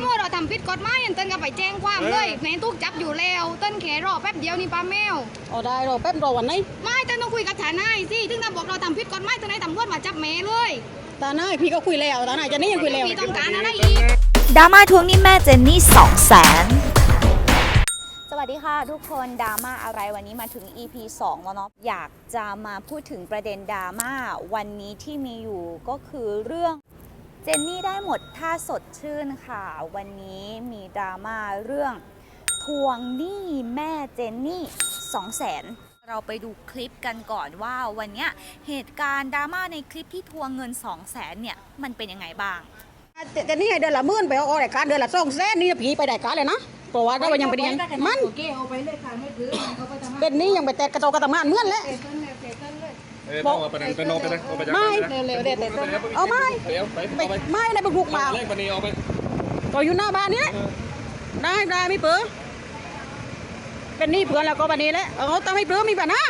เมื่อเราทำผิดกฎหมายอันเต้นก็ไปแจ้งความเลยในทุกจับอยู่แล้วเต้นแค่รอแป๊บเดียวนี่ป้าแมวเอาได้รอแป๊บรอวันไหนไม่เต้นต้องคุยกับทนายสิถึงถ้าบอกเราทำผิดกฎหมายทนายตำรวจมาจับแม่เลยตาหน้าพี่ก็คุยแล้วตาหน้าจะนี่ยังคุยแล้วพี่ต้องการอะไรอีกดราม่าทวงหนี้แม่เจนนี่2 0 0แสนสวัสดีค่ะทุกคนดราม่าอะไรวันนี้มาถึง EP 2 แล้วเนาะอยากจะมาพูดถึงประเด็นดราม่าวันนี้ที่มีอยู่ก็คือเรื่องเจนนี่ได้หมดท่าสดชื่นค่ะ วันนี้มีดราม่าเรื่อง ทวงหนี้แม่เจนนี่2 0 0แสนเราไปดูคลิปกันก่อนว่าวันนี้เหตุการณ์ดราม่าในคลิปที่ทวงเงิน2 0 0แสนเนี่ย มันเป็นยังไงบ้าง แต่นี่เดือนละหมื่นไปเอาออกรายการเดือนละสองแสนนี่ผีไปรายการเลยนะเพราะว่าเรายังไปเรียนมันเคเอาไปเลยค่ะไม่ถือเขาก็จนนี่ยังไปแตกกระโตกกระทำงานเหมือนแหล้วเตะ ต้นเลยเตะต้นเลยเออต้องเอาไปนั่นไปโนไปนะเอาไปจากไม่นั้นนะเร็วๆเดี๋ยวเตะต้นเอาไม่เดี๋ยวไปไปเอาไปไม่ในบุกบุกมาเลขบันนี้เอาไปก็อยู่หน้าบ้านเนี้ยได้ได้ไม่เปื้อเป็นนี่เพื่อนแล้วก็บันนี้แหละเอาต้องไม่เปื้อมีปัญหา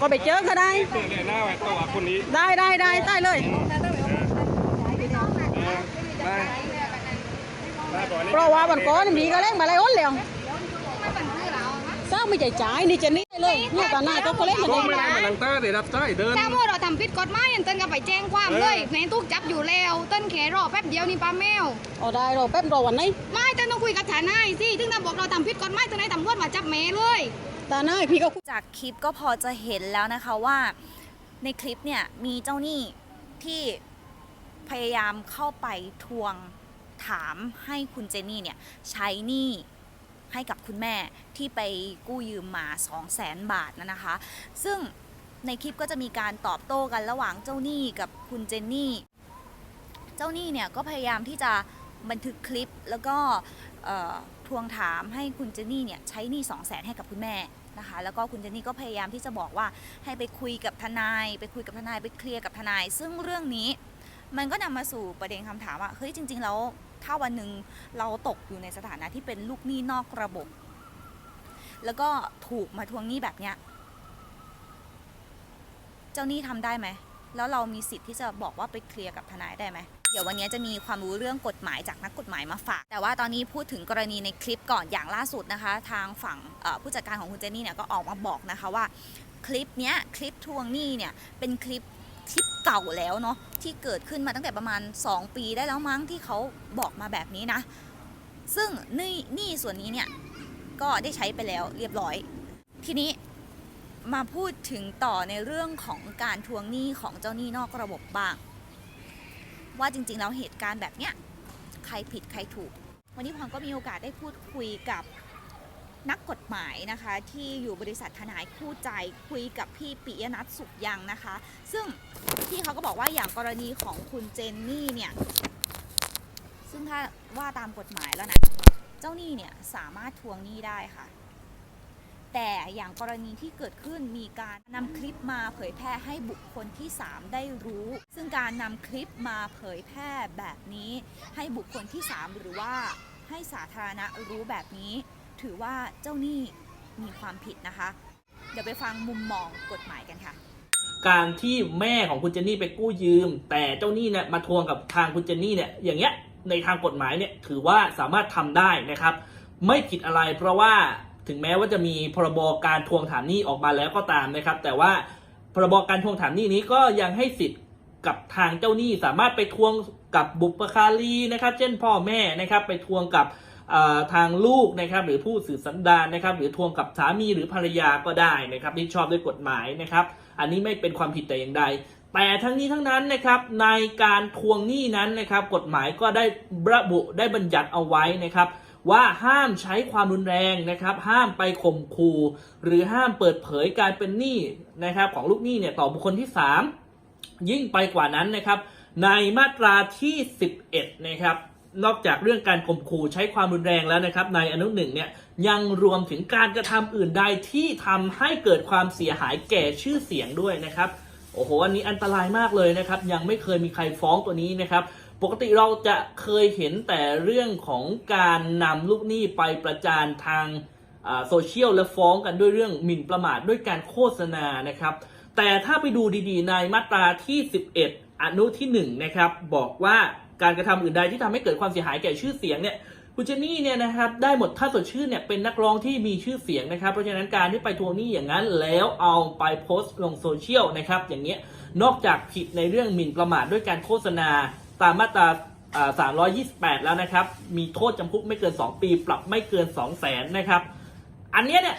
ก็ไปเจอก็ได้เนี่ยเนี่ยหน้าไว้ตัวคนนี้ได้ได้ได้ได้เลยได้ได้ก่อนนี่เพราะว่าวันก่อนมีก็เล่นมาเลยอ้นแล้วไม่เป็นคือเราสร้างไม่ใจจ่ายนี่เจนนี่ได้ เลยเนี่ยตาหน้าก็ก็เล่นมาก็เลยไม่ได้มาลังตาเดี๋ยวรับใต้เดินถ้าเมื่อเราทำผิดกฎหมายอันเต้นก็ไปแจ้งความเลยในทุกจับอยู่แล้วเต้นแค่รอแป๊บเดียวนี่ป้าแมวเอาได้รอแป๊บรอวันไหนไม่เต้นต้องคุยกับทนายสิถึงถ้าบอกเราทำผิดกฎหมายทนายตำรวจมาจับแม่เลยตาหน้าพี่ก็จากคลิปก็พอจะเห็นแล้วนะคะว่าในคลิปเนี่ยมีเจ้าหนี้ที่พยายามเข้าไปทวงถามให้คุณเจนนี่เนี่ยใช้หนี้ ให้กับคุณแม่ที่ไปกู้ยืมมา2 0 0แสนบาทนะนะคะ ซึ่งในคลิปก็จะมีการตอบโต้กันระหว่างเจ้าหนี้กับคุณเจนนี่ เจ้าหนี้เนี่ยก็พยายามที่จะบันทึกคลิปแล้วก็ทวงถามให้คุณเจนนี่เนี่ยใช้หนี้2 0 0แสนให้กับคุณแม่นะคะแล้วก็คุณเจนนี่ก็พยายามที่จะบอกว่าให้ไปคุยกับทนาย ไปคุยกับทนายไปเคลียร์กับทนาย ซึ่งเรื่องนี้มันก็นำมาสู่ประเด็นคำถามว่าเฮ้ยจริง ๆ แล้ว ถ้าวันหนึ่งเราตกอยู่ในสถานะที่เป็นลูกหนี้นอกระบบ แล้วก็ถูกมาทวงหนี้แบบเนี้ย เจ้าหนี้ทำได้ไหม แล้วเรามีสิทธิ์ที่จะบอกว่าไปเคลียร์กับทนายได้ไหมเดี๋ยววันนี้จะมีความรู้เรื่องกฎหมายจากนักกฎหมายมาฝาก แต่ว่าตอนนี้พูดถึงกรณีในคลิปก่อนอย่างล่าสุดนะคะ ทางฝั่งผู้จัดการของคุณเจนนี่เนี่ยก็ออกมาบอกนะคะว่าคลิปเนี้ยคลิปทวงหนี้เนี่ยเป็นคลิป คลิปเก่าแล้วเนาะที่เกิดขึ้นมาตั้งแต่ประมาณ 2 ปีได้แล้วมั้งที่เขาบอกมาแบบนี้นะ ซึ่งนี้หนี้ส่วนนี้เนี่ย ก็ได้ใช้ไปแล้วเรียบร้อย ทีนี้มาพูดถึงต่อในเรื่องของการทวงหนี้ของเจ้าหนี้นอกระบบบ้าง ว่าจริงๆแล้วเหตุการณ์แบบเนี้ยใครผิดใครถูก วันนี้พรก็มีโอกาสได้พูดคุยกับ นักกฎหมายนะคะที่อยู่บริษัททนายคู่ใจคุยกับพี่ปิยนัทสุขยังนะคะ ซึ่งพี่เขาก็บอกว่าอย่างกรณีของคุณเจนนี่เนี่ยซึ่งถ้าว่าตามกฎหมายแล้วนะเจ้าหนี้เนี่ยสามารถทวงหนี้ได้ค่ะ แต่อย่างกรณีที่เกิดขึ้นมีการนำคลิปมาเผยแพร่ให้บุคคลที่ 3 ได้รู้ ซึ่งการนำคลิปมาเผยแพร่แบบนี้ ให้บุคคลที่ 3 หรือว่าให้สาธารณะรู้แบบนี้ ถือว่าเจ้าหนี้มีความผิดนะคะ เดี๋ยวไปฟังมุมมองกฎหมายกันค่ะ การที่แม่ของคุณเจนนี่ไปกู้ยืม แต่เจ้าหนี้เนี่ยมาทวงกับทางคุณเจนนี่เนี่ยอย่างเงี้ยในทางกฎหมายเนี่ยถือว่าสามารถทำได้นะครับ ไม่ผิดอะไรเพราะว่าถึงแม้ว่าจะมีพรบการทวงถามหนี้ออกมาแล้วก็ตามนะครับ แต่ว่าพรบการทวงถามหนี้นี้ก็ยังให้สิทธิ์กับทางเจ้าหนี้สามารถไปทวงกับบุปการีนะครับ เช่นพ่อแม่นะครับ ไปทวงกับ ทางลูกนะครับหรือผู้สื่อสันดานนะครับหรือทวงกับสามีหรือภรรยาก็ได้นะครับที่ชอบด้วยกฎหมายนะครับ อันนี้ไม่เป็นความผิดแต่อย่างใด แต่ทั้งนี้ทั้งนั้นนะครับในการทวงหนี้นั้นนะครับกฎหมายก็ได้ระบุได้บัญญัติเอาไว้นะครับว่าห้ามใช้ความรุนแรงนะครับ ห้ามไปข่มขู่หรือห้ามเปิดเผยการเป็นหนี้นะครับของลูกหนี้เนี่ยต่อบุคคลที่ 3 ยิ่งไปกว่านั้นนะครับ ในมาตราที่ 11 นะครับ นอกจากเรื่องการข่มขู่ใช้ความรุนแรงแล้วนะครับในอนุหนึ่งเนี่ยยังรวมถึงการกระทำอื่นใดที่ทำให้เกิดความเสียหายแก่ชื่อเสียงด้วยนะครับโอ้โหอันนี้อันตรายมากเลยนะครับ ยังไม่เคยมีใครฟ้องตัวนี้นะครับ ปกติเราจะเคยเห็นแต่เรื่องของการนำลูกหนี้ไปประจานทางโซเชียลและฟ้องกันด้วยเรื่องหมิ่นประมาทด้วยการโฆษณานะครับ แต่ถ้าไปดูดีๆในมาตราที่ 11 อนุที่1นะครับบอกว่า การกระทำอื่นใดที่ทำให้เกิดความเสียหายแก่ชื่อเสียงเนี่ยคุณเจนนี่เนี่ยนะครับได้หมดถ้าสดชื่นเนี่ยเป็นนักร้องที่มีชื่อเสียงนะครับ เพราะฉะนั้นการที่ไปทวงหนี้อย่างนั้นแล้วเอาไปโพสต์ลงโซเชียลนะครับอย่างเงี้ยนอกจากผิดในเรื่องหมิ่นประมาทด้วยการโฆษณาตามมาตรา328 แล้วนะครับ มีโทษจำคุกไม่เกิน 2 ปี ปรับไม่เกิน 2 0 0แสนนะครับ อันนี้เนี่ย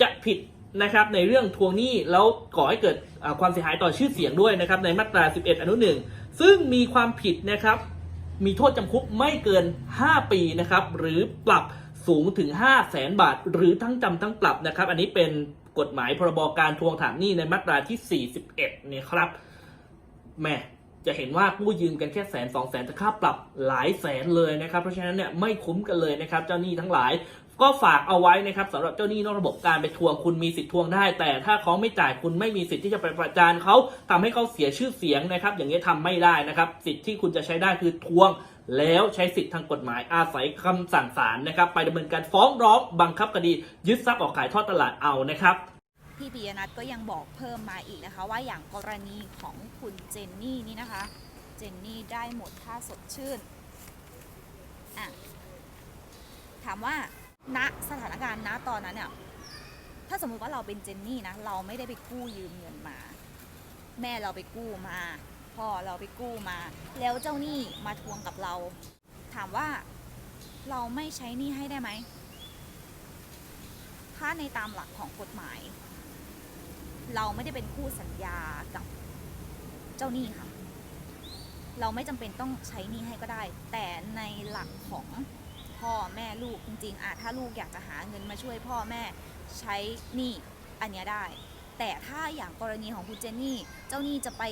จะผิดนะครับในเรื่องทวงหนี้แล้วก่อให้เกิดความเสียหายต่อชื่อเสียงด้วยนะครับในมาตรา 11 อนุหนึ่งซึ่งมีความผิดนะครับ มีโทษจำคุกไม่เกิน 5 ปีนะครับ หรือปรับสูงถึง 5 0 0แสนบาท หรือทั้งจำทั้งปรับนะครับ อันนี้เป็นกฎหมายพรบการทวงถามหนี้ในมาตราที่ 41 เนี่ยครับแม่จะเห็นว่ากู้ยืมกันแค่แสนสองแสนแต่ค่าปรับหลายแสนเลยนะครับ เพราะฉะนั้นเนี่ยไม่คุ้มกันเลยนะครับ เจ้าหนี้ทั้งหลาย ก็ฝากเอาไว้นะครับสำหรับเจ้าหนี้นอกระบบการไปทวงคุณมีสิทธิ์ทวงได้ แต่ถ้าเขาไม่จ่ายคุณไม่มีสิทธิ์ที่จะไปประจานเขาทำให้เขาเสียชื่อเสียงนะครับ อย่างนี้ยทำไม่ได้นะครับ สิทธิ์ที่คุณจะใช้ได้คือทวงแล้วใช้สิทธิ์ทางกฎหมายอาศัยคำสั่งศาลนะครับ ไปดำเนินการฟ้องร้องบังคับคดียึดทรัพย์ออกขายทอดตลาดเอานะครับพี่ปิยนัทก็ยังบอกเพิ่มมาอีกนะคะ ว่าอย่างกรณีของคุณเจนนี่นี่นะคะ เจนนี่ได้หมดค่าสดชื่นอะถามว่า ณสถานการณ์ณตอนนั้นเนี่ยถ้าสมมุติว่าเราเป็นเจนนี่นะเราไม่ได้ไปกู้ยืมเงินมา แม่เราไปกู้มา พ่อเราไปกู้มา แล้วเจ้าหนี้มาทวงกับเรา ถามว่าเราไม่ใช้หนี้ให้ได้ไหมถ้าในตามหลักของกฎหมาย เราไม่ได้เป็นคู่สัญญากับเจ้าหนี้ค่ะ เราไม่จำเป็นต้องใช้หนี้ให้ก็ได้ แต่ในหลักของ พ่อแม่ลูกจริงๆอะถ้าลูกอยากจะหาเงินมาช่วยพ่อแม่ใช้หนี้อันเนี้ยได้ แต่ถ้าอย่างกรณีของคุณเจนนี่ เจ้าหนี้จะไป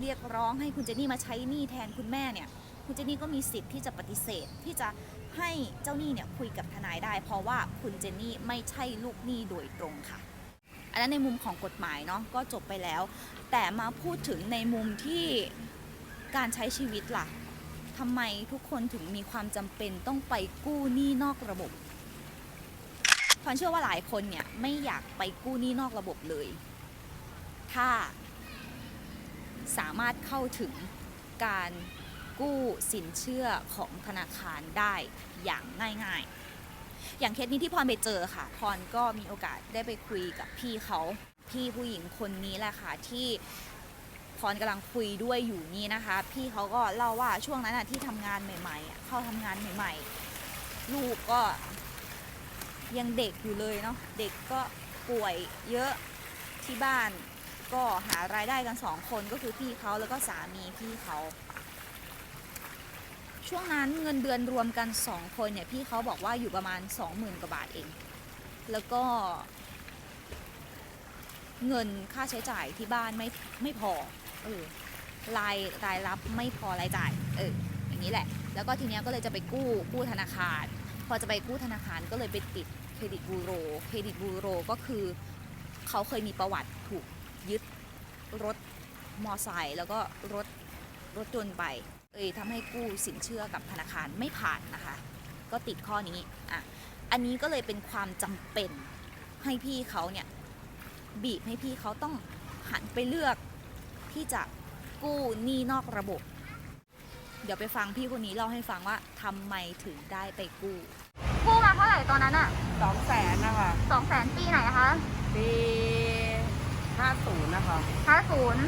เรียกร้องให้คุณเจนนี่มาใช้หนี้แทนคุณแม่เนี่ยคุณเจนนี่ก็มีสิทธิ์ที่จะปฏิเสธที่จะให้เจ้าหนี้เนี่ยคุยกับทนายได้ เพราะว่าคุณเจนนี่ไม่ใช่ลูกหนี้โดยตรงค่ะ อันนั้นในมุมของกฎหมายเนาะก็จบไปแล้ว แต่มาพูดถึงในมุมที่การใช้ชีวิตล่ะ ทำไมทุกคนถึงมีความจำเป็นต้องไปกู้หนี้นอกระบบพรเชื่อว่าหลายคนเนี่ยไม่อยากไปกู้หนี้นอกระบบเลย ถ้าสามารถเข้าถึงการกู้สินเชื่อของธนาคารได้อย่างง่ายๆ อย่างเคสนี้ที่พรไปเจอค่ะ พรก็มีโอกาสได้ไปคุยกับพี่เขา พี่ผู้หญิงคนนี้แหละค่ะที่ พรกำลังคุยด้วยอยู่นี่นะคะ พี่เขาก็เล่าว่าช่วงนั้นน่ะที่ทำงานใหม่ๆเข้าทำงานใหม่ ๆ ลูกก็ยังเด็กอยู่เลยเนาะเด็กก็ป่วยเยอะที่บ้านก็หารายได้กันสองคนก็คือพี่เขาแล้วก็สามีพี่เขาช่วงนั้นเงินเดือนรวมกันสองคนเนี่ยพี่เขาบอกว่าอยู่ประมาณสองหมื่นกว่าบาทเอง แล้วก็ เงินค่าใช้จ่ายที่บ้านไม่ไม่พอ เออรายรายรับไม่พอรายจ่ายเอออย่างนี้แหละ แล้วก็ทีเนี้ยก็เลยจะไปกู้กู้ธนาคาร พอจะไปกู้ธนาคารก็เลยไปติดเครดิตบูโร เครดิตบูโรก็คือเขาเคยมีประวัติถูกยึดรถมอไซค์แล้วก็รถรถยนต์ไป เอยทำให้กู้สินเชื่อกับธนาคารไม่ผ่านนะคะ ก็ติดข้อนี้อะอันนี้ก็เลยเป็นความจำเป็นให้พี่เขาเนี่ยบีบให้พี่เขาต้องหันไปเลือก ที่จะกู้หนี้นอกระบบ เดี๋ยวไปฟังพี่คนนี้เล่าให้ฟังว่าทำไมถึงได้ไปกู้ กู้มาเท่าไหร่ตอนนั้นอะสองแสนนะคะสองแสนปีไหนคะปีห้าศูนย์นะคะ ห้าศูนย์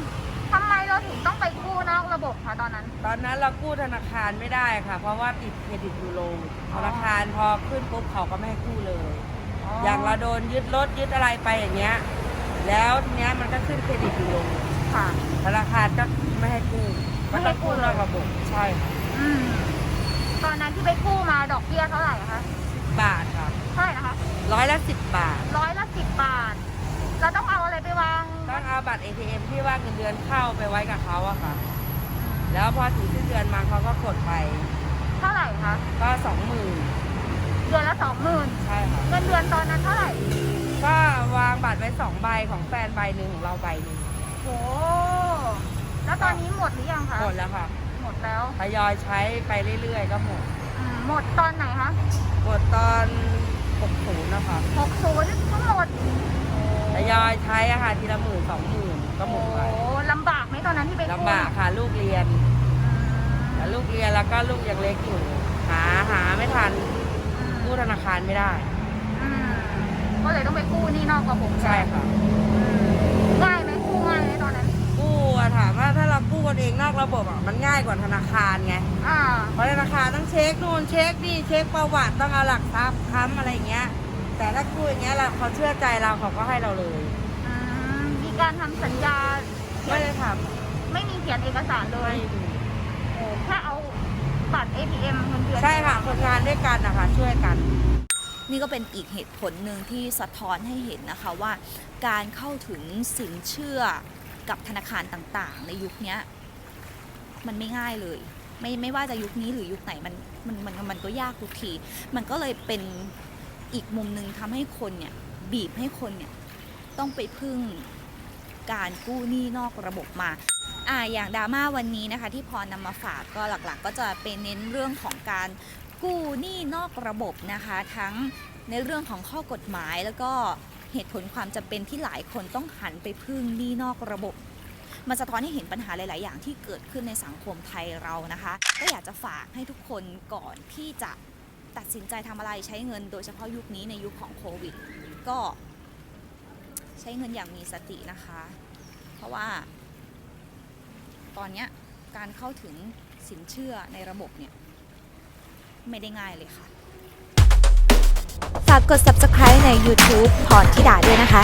ทำไมเราถึงต้องไปกู้นอกระบบคะตอนนั้น ตอนนั้นเรากู้ธนาคารไม่ได้ค่ะ เพราะว่าติดเครดิตบูโรธนาคารพอขึ้นปุ๊บเขาก็ไม่ให้กู้เลย อย่างเราโดนยึดรถยึดอะไรไปอย่างเงี้ย แล้วทีเนี้ยมันก็ขึ้นเครดิตบูโร ค่ะ ธนาคารก็ไม่ให้กู้ไม่ให้กู้เลยนอกระบบใช่ค่ะอืมตอนนั้นที่ไปกู้มาดอกเบี้ยเท่าไหร่คะบาทค่ะเท่าไหร่นะคะร้อยละสิบบาทร้อยละสิบบาทเราต้องเอาอะไรไปวางต้องเอาบัตร ATM ที่ว่าเงินเดือนเข้าไปไว้กับเขาอะค่ะ แล้วพอถึงสิ้นเดือนมาเขาก็กดไป เท่าไหร่คะก็สองหมื่นเดือนละสองหมื่นใช่ค่ะเงินเดือนตอนนั้นเท่าไหร่ก็วางบัตรไว้สองใบของแฟนใบหนึ่งของเราใบหนึ่งโห แล้วตอนนี้หมดหรือยังคะ หมดแล้วค่ะหมดแล้วทยอยใช้ไปเรื่อยๆก็หมด อืมหมดตอนไหนคะ หมดตอน60นะคะหกศูนย์ก็หมด ทยอยใช้อะค่ะทีละหมื่นสองหมื่นก็หมดไปโอ้ลำบากไหมตอนนั้นที่ไปกู้ลำบากค่ะลูกเรียนอืมลูกเรียนแล้วก็ลูกยังเล็กอยู่ หาหาไม่ทันกู้ธนาคารไม่ได้ อืมก็เลยต้องไปกู้หนี่นอกระบบใช่ค่ะ ง่ายไหมกู้ง่ายไหมตอนนั้น กู้อะ ถามว่าถ้าเรากู้กันเองนอกระบบอะมันง่ายกว่าธนาคารไงอ่าเพราะธนาคารต้องเช็คนู่นเช็คนี่เช็คประวัติต้องเอาหลักทรัพย์ค้ำอะไรอย่างเงี้ย แต่ถ้ากู้อย่างเงี้ยเราเขาเชื่อใจเราเขาก็ให้เราเลย อืมมีการทำสัญญา ไม่ได้ทไม่มีเขียนเอกสารเลำไม่ยมีโอ้แค่เอาบัตร ATM เงินเดือนใช่ค่ะคนงานด้วยกันนะคะช่วยกัน นี่ก็เป็นอีกเหตุผลหนึ่งที่สะท้อนให้เห็นนะคะว่า การเข้าถึงสินเชื่อ กับธนาคารต่างๆ ในยุคนี้มันไม่ง่ายเลย ไม่ไม่ว่าจะยุคนี้หรือยุคไหนมันมันมันมันก็ยากทุกที มันก็เลยเป็นอีกมุมหนึ่งทำให้คนเนี่ยบีบให้คนเนี่ยต้องไปพึ่งการกู้หนี้นอกระบบมาอ่าอย่างดราม่าวันนี้นะคะ ที่พรนำมาฝากก็หลักๆ ก็จะเป็นเน้นเรื่องของการกู้หนี้นอกระบบนะคะ ทั้งในเรื่องของข้อกฎหมายแล้วก็ เหตุผลความจำเป็นที่หลายคนต้องหันไปพึ่งหนี้นอกระบบ มันสะท้อนให้เห็นปัญหาหลาย ๆ อย่างที่เกิดขึ้นในสังคมไทยเรานะคะ ก็อยากจะฝากให้ทุกคนก่อนที่จะตัดสินใจทำอะไรใช้เงิน โดยเฉพาะยุคนี้ในยุคของโควิด ก็ใช้เงินอย่างมีสตินะคะ เพราะว่า ตอนนี้การเข้าถึงสินเชื่อในระบบเนี่ย ไม่ได้ง่ายเลยค่ะ ฝากกด subscribe ใน YouTube พรธิดาด้วยนะคะ